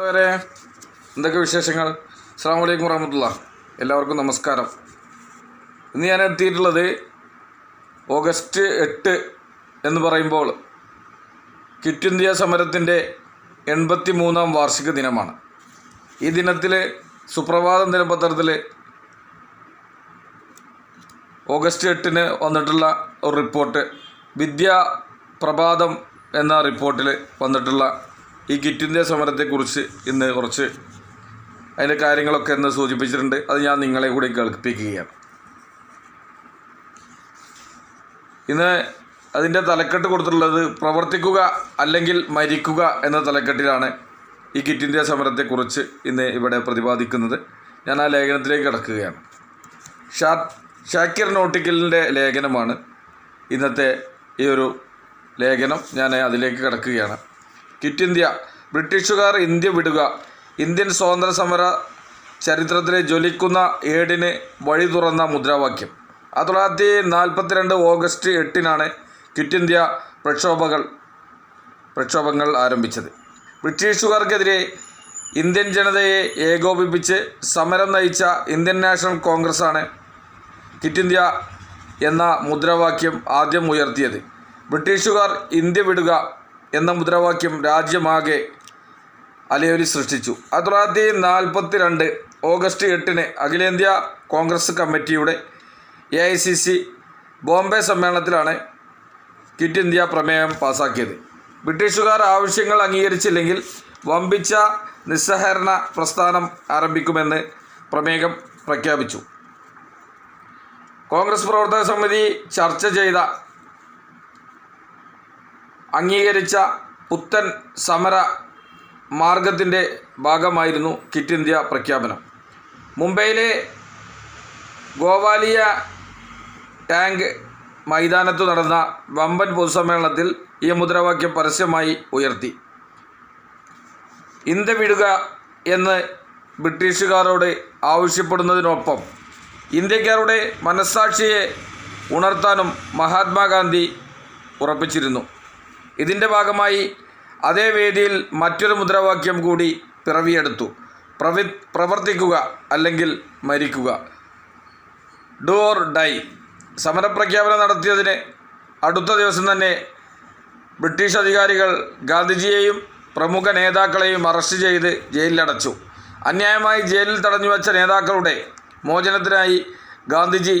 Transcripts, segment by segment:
വരെ എന്തൊക്കെ വിശേഷങ്ങൾ? അസ്സാം വലൈക്കും വറഹമത്തുള്ള. എല്ലാവർക്കും നമസ്കാരം. ഇന്ന് ഞാൻ എത്തിയിട്ടുള്ളത് ഓഗസ്റ്റ് എട്ട് എന്ന് പറയുമ്പോൾ ക്വിറ്റ് ഇന്ത്യ സമരത്തിന്റെ എൺപത്തി മൂന്നാം വാർഷിക ദിനമാണ്. ഈ ദിനത്തിൽ സുപ്രഭാതം ദിനപത്രത്തിൽ ഓഗസ്റ്റ് എട്ടിന് വന്നിട്ടുള്ള ഒരു റിപ്പോർട്ട് വിദ്യാ പ്രഭാതം എന്ന റിപ്പോർട്ടിൽ വന്നിട്ടുള്ള ഈ കിറ്റ് ഇന്ത്യ സമരത്തെക്കുറിച്ച് ഇന്ന് കുറച്ച് അതിന്റെ കാര്യങ്ങളൊക്കെ ഇന്ന് സൂചിപ്പിച്ചിട്ടുണ്ട്. അത് ഞാൻ നിങ്ങളെ കൂടി കേൾപ്പിക്കുകയാണ്. ഇന്ന് അതിന്റെ തലക്കെട്ട് കൊടുത്തിട്ടുള്ളത് പ്രവർത്തിക്കുക അല്ലെങ്കിൽ മരിക്കുക എന്ന തലക്കെട്ടിലാണ് ഈ കിറ്റ് ഇന്ത്യ സമരത്തെക്കുറിച്ച് ഇന്ന് ഇവിടെ പ്രതിപാദിക്കുന്നത്. ഞാൻ ആ ലേഖനത്തിലേക്ക് കിടക്കുകയാണ്. ഷാ ഷാക്കിർ നോട്ടിക്കലിന്റെ ലേഖനമാണ് ഇന്നത്തെ ഈ ഒരു ലേഖനം. ഞാൻ അതിലേക്ക് കിടക്കുകയാണ്. ക്വിറ്റ് ഇന്ത്യ ബ്രിട്ടീഷുകാർ ഇന്ത്യ വിടുക. ഇന്ത്യൻ സ്വാതന്ത്ര്യ സമര ചരിത്രത്തിലെ ജ്വലിക്കുന്ന ഏടിന് വഴി തുറന്ന മുദ്രാവാക്യം. ആയിരത്തി തൊള്ളായിരത്തി നാൽപ്പത്തിരണ്ട് ഓഗസ്റ്റ് എട്ടിനാണ് ക്വിറ്റ് ഇന്ത്യ പ്രക്ഷോഭകൾ പ്രക്ഷോഭങ്ങൾ ആരംഭിച്ചത്. ബ്രിട്ടീഷുകാർക്കെതിരെ ഇന്ത്യൻ ജനതയെ ഏകോപിപ്പിച്ച് സമരം നയിച്ച ഇന്ത്യൻ നാഷണൽ കോൺഗ്രസ്സാണ് ക്വിറ്റ് ഇന്ത്യ എന്ന മുദ്രാവാക്യം ആദ്യം ഉയർത്തിയത്. ബ്രിട്ടീഷുകാർ ഇന്ത്യ വിടുക എന്ന മുദ്രാവാക്യം രാജ്യമാകെ അലയൊലി സൃഷ്ടിച്ചു. തൊള്ളായിരത്തി നാൽപ്പത്തി രണ്ട് ഓഗസ്റ്റ് എട്ടിന് അഖിലേന്ത്യാ കോൺഗ്രസ് കമ്മിറ്റിയുടെ A I C C Bombay സമ്മേളനത്തിലാണ് കിറ്റ് ഇന്ത്യ പ്രമേയം പാസാക്കിയത്. ബ്രിട്ടീഷുകാർ ആവശ്യങ്ങൾ അംഗീകരിച്ചില്ലെങ്കിൽ വമ്പിച്ച നിസ്സഹരണ പ്രസ്ഥാനം ആരംഭിക്കുമെന്ന് പ്രമേയം പ്രഖ്യാപിച്ചു. കോൺഗ്രസ് പ്രവർത്തക സമിതി ചർച്ച ചെയ്ത അംഗീകരിച്ച പുത്തൻ സമര മാർഗത്തിന്റെ ഭാഗമായിരുന്നു കിറ്റ് ഇന്ത്യ പ്രഖ്യാപനം. മുംബൈയിലെ ഗോവാലിയ ടാങ്ക് മൈതാനത്ത് നടന്ന വമ്പൻ പൊതുസമ്മേളനത്തിൽ ഈ മുദ്രാവാക്യം പരസ്യമായി ഉയർത്തി. ഇന്ത്യ വിടുക എന്ന് ബ്രിട്ടീഷുകാരോട് ആവശ്യപ്പെടുന്നതിനൊപ്പം ഇന്ത്യക്കാരുടെ മനസ്സാക്ഷിയെ ഉണർത്താനും മഹാത്മാഗാന്ധി ഉറപ്പിച്ചിരുന്നു. ഇതിന്റെ ഭാഗമായി അതേ വേദിയിൽ മറ്റൊരു മുദ്രാവാക്യം കൂടി പിറവിയെടുത്തു. പ്രവി പ്രവർത്തിക്കുക അല്ലെങ്കിൽ മരിക്കുക. Do or die. സമരപ്രഖ്യാപനം നടത്തിയതിന് അടുത്ത ദിവസം തന്നെ ബ്രിട്ടീഷ് അധികാരികൾ ഗാന്ധിജിയെയും പ്രമുഖ നേതാക്കളെയും അറസ്റ്റ് ചെയ്ത് ജയിലിലടച്ചു. അന്യായമായി ജയിലിൽ തടഞ്ഞു വച്ച നേതാക്കളുടെ മോചനത്തിനായി ഗാന്ധിജി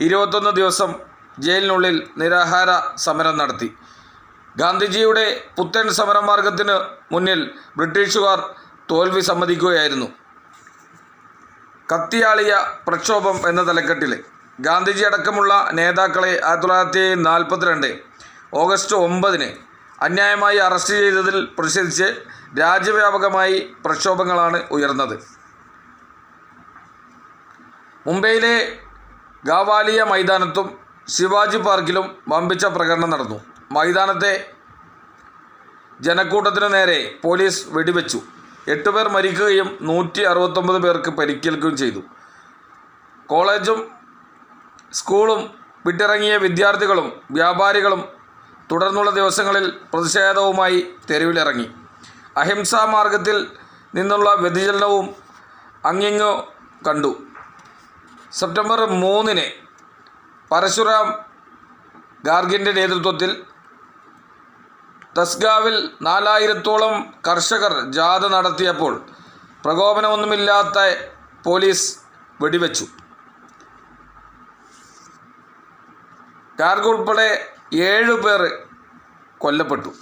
ഇരുപത്തൊന്ന് ദിവസം ജയിലിനുള്ളിൽ നിരാഹാര സമരം നടത്തി. ഗാന്ധിജിയുടെ പുത്തൻ സമരമാർഗത്തിന് മുന്നിൽ ബ്രിട്ടീഷുകാർ തോൽവി സമ്മതിക്കുകയായിരുന്നു. കത്തിയാളിയ പ്രക്ഷോഭം എന്ന തലക്കെട്ടിൽ ഗാന്ധിജി അടക്കമുള്ള നേതാക്കളെ ആയിരത്തി തൊള്ളായിരത്തി നാൽപ്പത്തിരണ്ട് ഓഗസ്റ്റ് ഒമ്പതിന് അന്യായമായി അറസ്റ്റ് ചെയ്തതിൽ പ്രതിഷേധിച്ച് രാജ്യവ്യാപകമായി പ്രക്ഷോഭങ്ങളാണ് ഉയർന്നത്. മുംബൈയിലെ ഗാവാലിയ മൈതാനത്തും ശിവാജി പാർക്കിലും വമ്പിച്ച പ്രകടനം നടന്നു. മൈതാനത്തെ ജനക്കൂട്ടത്തിനു നേരെ പോലീസ് വെടിവെച്ചു. എട്ടുപേർ മരിക്കുകയും നൂറ്റി അറുപത്തൊമ്പത് പേർക്ക് പരിക്കേൽക്കുകയും ചെയ്തു. കോളേജും സ്കൂളും വിട്ടിറങ്ങിയ വിദ്യാർത്ഥികളും വ്യാപാരികളും തുടർന്നുള്ള ദിവസങ്ങളിൽ പ്രതിഷേധവുമായി തെരുവിലിറങ്ങി. അഹിംസാ മാർഗത്തിൽ നിന്നുള്ള വ്യതിചലനവും അങ്ങിങ്ങു കണ്ടു. സെപ്റ്റംബർ മൂന്നിന് പരശുറാം ഗാർഗിന്റെ നേതൃത്വത്തിൽ തസ്ഗാവിൽ നാലായിരത്തോളം കർഷകർ ജാഥ നടത്തിയപ്പോൾ പ്രകോപനമൊന്നുമില്ലാത്ത പോലീസ് വെടിവെച്ചു. ടാർഗ് ഉൾപ്പെടെ ഏഴ് പേർ കൊല്ലപ്പെട്ടു.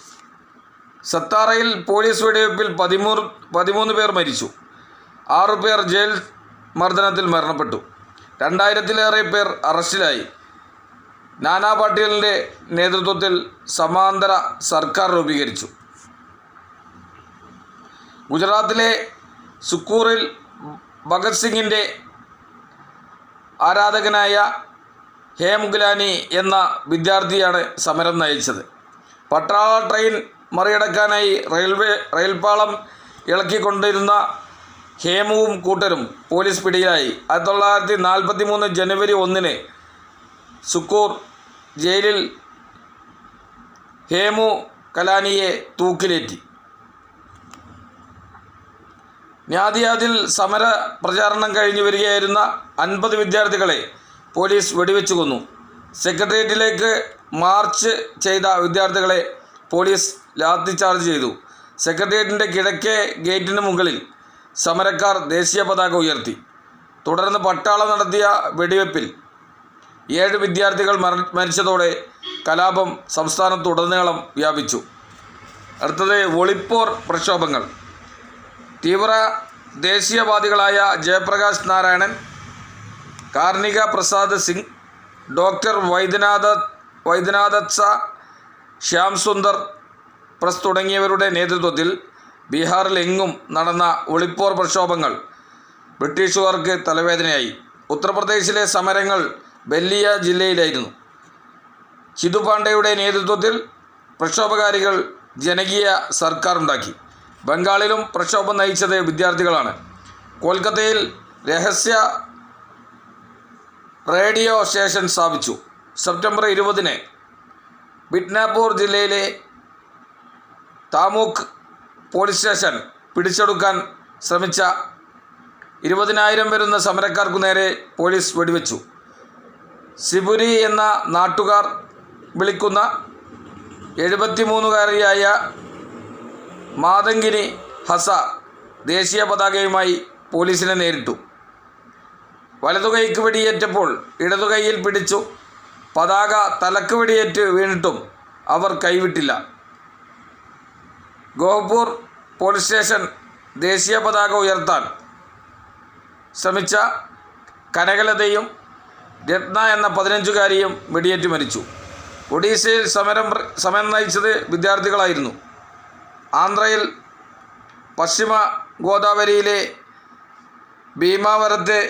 സത്താറയിൽ പോലീസ് വെടിവെപ്പിൽ പതിമൂന്ന് പതിമൂന്ന് പേർ മരിച്ചു. ആറു പേർ ജയിൽ മർദ്ദനത്തിൽ മരണപ്പെട്ടു. രണ്ടായിരത്തിലേറെ പേർ അറസ്റ്റിലായി. നാനാ പാട്ടീലിന്റെ നേതൃത്വത്തിൽ സമാന്തര സർക്കാർ രൂപീകരിച്ചു. ഗുജറാത്തിലെ സുക്കൂറിൽ ഭഗത് സിംഗിന്റെ ആരാധകനായ ഹേമുഗ്ലാനി എന്ന വിദ്യാർത്ഥിയാണ് സമരം നയിച്ചത്. പട്ടാള ട്രെയിൻ മറികടക്കാനായി റെയിൽവേ റെയിൽപാളം ഇളക്കിക്കൊണ്ടിരുന്ന ഹേമുവും കൂട്ടരും പോലീസ് പിടിയിലായി. ആയിരത്തി തൊള്ളായിരത്തി നാൽപ്പത്തി മൂന്ന് ജനുവരി ഒന്നിന് സുക്കൂർ ജയിലിൽ ഹേമു കലാനിയെ തൂക്കിലേറ്റി. ന്യാദിയാദിൽ സമര പ്രചാരണം കഴിഞ്ഞു വരികയായിരുന്ന അൻപത് വിദ്യാർത്ഥികളെ പോലീസ് വെടിവെച്ചു കൊന്നു. സെക്രട്ടേറിയറ്റിലേക്ക് മാർച്ച് ചെയ്ത വിദ്യാർത്ഥികളെ പോലീസ് ലാത്തി ചാർജ് ചെയ്തു. സെക്രട്ടേറിയറ്റിന്റെ കിഴക്കേ ഗേറ്റിന് മുകളിൽ സമരക്കാർ ദേശീയ പതാക ഉയർത്തി. തുടർന്ന് പട്ടാളം നടത്തിയ വെടിവെപ്പിൽ ഏഴ് വിദ്യാർത്ഥികൾ മരിച്ചതോടെ കലാപം സംസ്ഥാനത്തുടനീളം വ്യാപിച്ചു. അടുത്തത് ഒളിപ്പോർ പ്രക്ഷോഭങ്ങൾ. തീവ്ര ദേശീയവാദികളായ ജയപ്രകാശ് നാരായണൻ കാർണിക പ്രസാദ് സിംഗ് ഡോക്ടർ വൈദ്യനാഥ വൈദ്യനാഥ ശ്യാം സുന്ദർ പ്രസ് തുടങ്ങിയവരുടെ നേതൃത്വത്തിൽ ബീഹാറിലെങ്ങും നടന്ന ഒളിപ്പോർ പ്രക്ഷോഭങ്ങൾ ബ്രിട്ടീഷുകാർക്ക് തലവേദനയായി. ഉത്തർപ്രദേശിലെ സമരങ്ങൾ ബല്ലിയ ജില്ലയിലായിരുന്നു. ചിതു പാണ്ഡെയുടെ നേതൃത്വത്തിൽ പ്രക്ഷോഭകാരികൾ ജനകീയ സർക്കാർ ഉണ്ടാക്കി. ബംഗാളിലും പ്രക്ഷോഭം നയിച്ചത് വിദ്യാർത്ഥികളാണ്. കൊൽക്കത്തയിൽ രഹസ്യ റേഡിയോ സ്റ്റേഷൻ സ്ഥാപിച്ചു. സെപ്റ്റംബർ ഇരുപതിന് ബിഡ്നാപൂർ ജില്ലയിലെ താമൂക്ക് പോലീസ് സ്റ്റേഷൻ പിടിച്ചെടുക്കാൻ ശ്രമിച്ച ഇരുപതിനായിരം വരുന്ന സമരക്കാർക്കു നേരെ പോലീസ് വെടിവെച്ചു. സിബുരി എന്ന നാട്ടുകാർ വിളിക്കുന്ന എഴുപത്തിമൂന്നുകാരിയായ മാതങ്കിനി ഹസ ദേശീയ പതാകയുമായി പോലീസിനെ നേരിട്ടു. വലതുകൈക്ക് വെടിയേറ്റപ്പോൾ ഇടതുകൈയിൽ പിടിച്ചു. പതാക തലക്ക് വെടിയേറ്റ് വീണിട്ടും അവർ കൈവിട്ടില്ല. ഗോഹപൂർ പോലീസ് സ്റ്റേഷൻ ദേശീയ പതാക ഉയർത്താൻ ശ്രമിച്ച കനകലതയും രത്ന എന്ന പതിനഞ്ചുകാരിയും വെടിയേറ്റ് മരിച്ചു. ഒഡീഷയിൽ സമരം സമരം നയിച്ചത് വിദ്യാർത്ഥികളായിരുന്നു. ആന്ധ്രയിൽ പശ്ചിമ ഗോദാവരിയിലെ ഭീമാവരത്തെ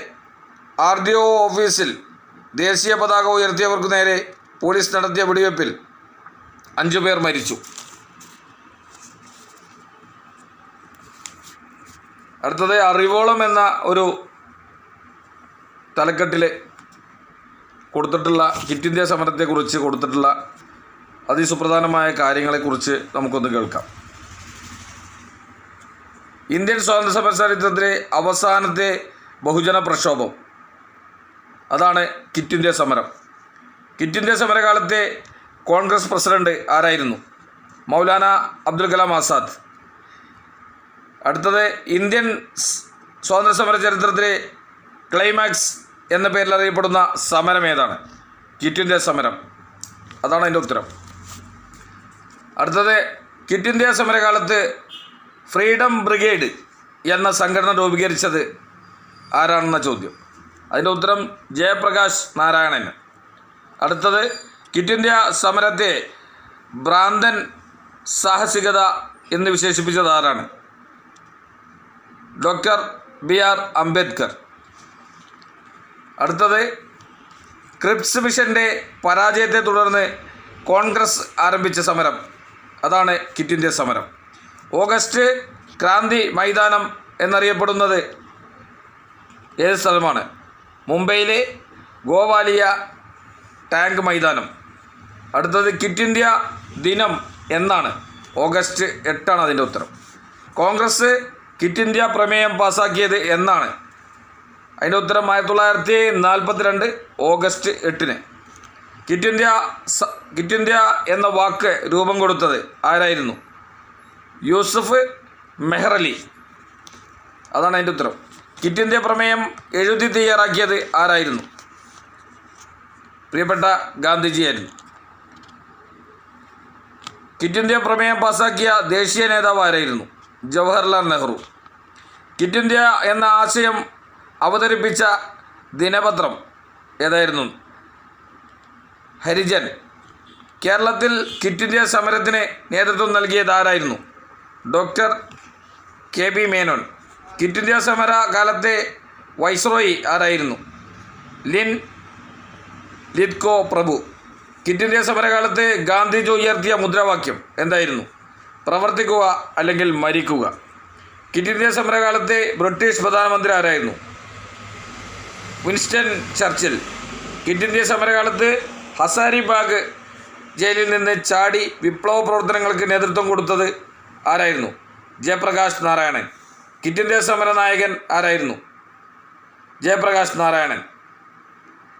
ആർ ഡി ഒ ഓഫീസിൽ ദേശീയ പതാക ഉയർത്തിയവർക്കു നേരെ പോലീസ് നടത്തിയ വെടിവെപ്പിൽ അഞ്ചു പേർ മരിച്ചു. അടുത്തത് അറിവോളം എന്ന ഒരു തലക്കെട്ടിൽ കൊടുത്തിട്ടുള്ള കിറ്റ് ഇന്ത്യ സമരത്തെക്കുറിച്ച് കൊടുത്തിട്ടുള്ള അതിസുപ്രധാനമായ കാര്യങ്ങളെക്കുറിച്ച് നമുക്കൊന്ന് കേൾക്കാം. ഇന്ത്യൻ സ്വാതന്ത്ര്യ സമര ചരിത്രത്തിലെ അവസാനത്തെ ബഹുജന പ്രക്ഷോഭം. അതാണ് കിറ്റ് ഇന്ത്യ സമരം. കിറ്റ് ഇന്ത്യ സമരകാലത്തെ കോൺഗ്രസ് പ്രസിഡന്റ് ആരായിരുന്നു? മൗലാന അബ്ദുൽ കലാം ആസാദ്. അടുത്തത് ഇന്ത്യൻ സ്വാതന്ത്ര്യ സമര ചരിത്രത്തിലെ ക്ലൈമാക്സ് എന്ന പേരിൽ അറിയപ്പെടുന്ന സമരം ഏതാണ്? കിറ്റ് ഇന്ത്യ സമരം. അതാണ് അതിന്റെ ഉത്തരം. അടുത്തത് കിറ്റ് ഇന്ത്യ സമരകാലത്ത് ഫ്രീഡം ബ്രിഗേഡ് എന്ന സംഘടന രൂപീകരിച്ചത് ആരാണെന്ന ചോദ്യം. അതിന്റെ ഉത്തരം ജയപ്രകാശ് നാരായണൻ. അടുത്തത് കിറ്റ് ഇന്ത്യ സമരത്തെ ഭ്രാന്തൻ സാഹസികത എന്ന് വിശേഷിപ്പിച്ചത് ആരാണ്? Doctor B R Ambedkar. അടുത്തത് ക്രിപ്സ് മിഷന്റെ പരാജയത്തെ തുടർന്ന് കോൺഗ്രസ് ആരംഭിച്ച സമരം. അതാണ് കിറ്റ് ഇന്ത്യ സമരം. ഓഗസ്റ്റ് ക്രാന്തി മൈതാനം എന്നറിയപ്പെടുന്നത് ഏത് സ്ഥലമാണ്? മുംബൈയിലെ ഗോവാലിയ ടാങ്ക് മൈതാനം. അടുത്തത് കിറ്റ് ഇന്ത്യ ദിനം എന്നാണ്. ഓഗസ്റ്റ് എട്ടാണ് അതിന്റെ ഉത്തരം. കോൺഗ്രസ് കിറ്റ് ഇന്ത്യ പ്രമേയം പാസാക്കിയത് എന്നാണ്. അതിന്റെ ഉത്തരം ആയിരത്തി തൊള്ളായിരത്തി നാൽപ്പത്തിരണ്ട് ഓഗസ്റ്റ് എട്ടിന്. കിറ്റ് ഇന്ത്യ കിറ്റ് ഇന്ത്യ എന്ന വാക്ക് രൂപം കൊടുത്തത് ആരായിരുന്നു? യൂസഫ് മെഹ്റലി അതാണ് അതിന്റെ ഉത്തരം. കിറ്റ് ഇന്ത്യ പ്രമേയം എഴുതി തയ്യാറാക്കിയത് ആരായിരുന്നു? പ്രിയപ്പെട്ട ഗാന്ധിജിയായിരുന്നു. കിറ്റ് ഇന്ത്യ പ്രമേയം പാസാക്കിയ ദേശീയ നേതാവ് ആരായിരുന്നു? ജവഹർലാൽ നെഹ്റു. കിറ്റ് ഇന്ത്യ എന്ന ആശയം അവതരിപ്പിച്ച ദിനപത്രം ഏതായിരുന്നു? ഹരിജൻ. കേരളത്തിൽ കിറ്റ് ഇന്ത്യ സമരത്തിന് നേതൃത്വം നൽകിയത് ആരായിരുന്നു? Doctor K B Menon. Quit India സമര കാലത്തെ വൈസ്രോയി ആരായിരുന്നു? ലിൻ ലിത്കോ പ്രഭു. കിറ്റ് ഇന്ത്യ സമരകാലത്ത് ഗാന്ധിജി ഉയർത്തിയ മുദ്രാവാക്യം എന്തായിരുന്നു? പ്രവർത്തിക്കുക അല്ലെങ്കിൽ മരിക്കുക. കിറ്റ് ഇന്ത്യ സമരകാലത്തെ ബ്രിട്ടീഷ് പ്രധാനമന്ത്രി ആരായിരുന്നു? വിൻസ്റ്റൺ ചർച്ചിൽ കിറ്റ് ഇന്ത്യ സമരകാലത്ത് ഹസാരിബാഗ് ജയിലിൽ നിന്ന് ചാടി വിപ്ലവ പ്രവർത്തനങ്ങൾക്ക് നേതൃത്വം കൊടുത്തത് ആരായിരുന്നു? ജയപ്രകാശ് നാരായണൻ. കിറ്റ് ഇന്ത്യ സമര നായകൻ ആരായിരുന്നു? ജയപ്രകാശ് നാരായണൻ.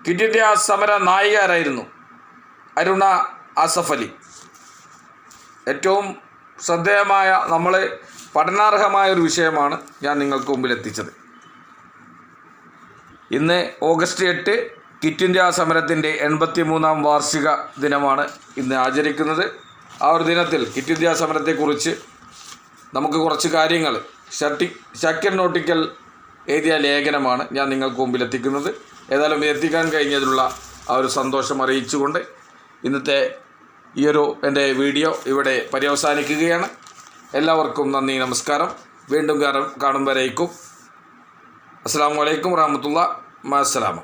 കിറ്റ് ഇന്ത്യ സമര നായിക ആരായിരുന്നു? അരുണ ആസഫ് അലി. ഏറ്റവും ശ്രദ്ധേയമായ നമ്മൾ പഠനാർഹമായ ഒരു വിഷയമാണ് ഞാൻ നിങ്ങൾക്ക് മുമ്പിൽ എത്തിച്ചത് ഇന്ന് ഓഗസ്റ്റ് എട്ട് കിറ്റ് ഇന്ത്യ സമരത്തിന്റെ എൺപത്തി മൂന്നാം വാർഷിക ദിനമാണ് ഇന്ന് ആചരിക്കുന്നത്. ആ ഒരു ദിനത്തിൽ കിറ്റ് ഇന്ത്യ സമരത്തെക്കുറിച്ച് നമുക്ക് കുറച്ച് കാര്യങ്ങൾ ഷട്ടി ഷക്കൻ നോട്ടിക്കൽ എഴുതിയ ലേഖനമാണ് ഞാൻ നിങ്ങൾക്ക് മുമ്പിൽ എത്തിക്കുന്നത് ഏതായാലും എത്തിക്കാൻ കഴിഞ്ഞതിലുള്ള ആ ഒരു സന്തോഷം അറിയിച്ചുകൊണ്ട് ഇന്നത്തെ ഈയൊരു എന്റെ വീഡിയോ ഇവിടെ പര്യവസാനിക്കുകയാണ്. എല്ലാവർക്കും നന്ദി നമസ്കാരം. വീണ്ടും കാണും കാണും വരേക്കും. അസ്സാം വലൈക്കും വറഹമത്തുള്ള മാസ്സലാമ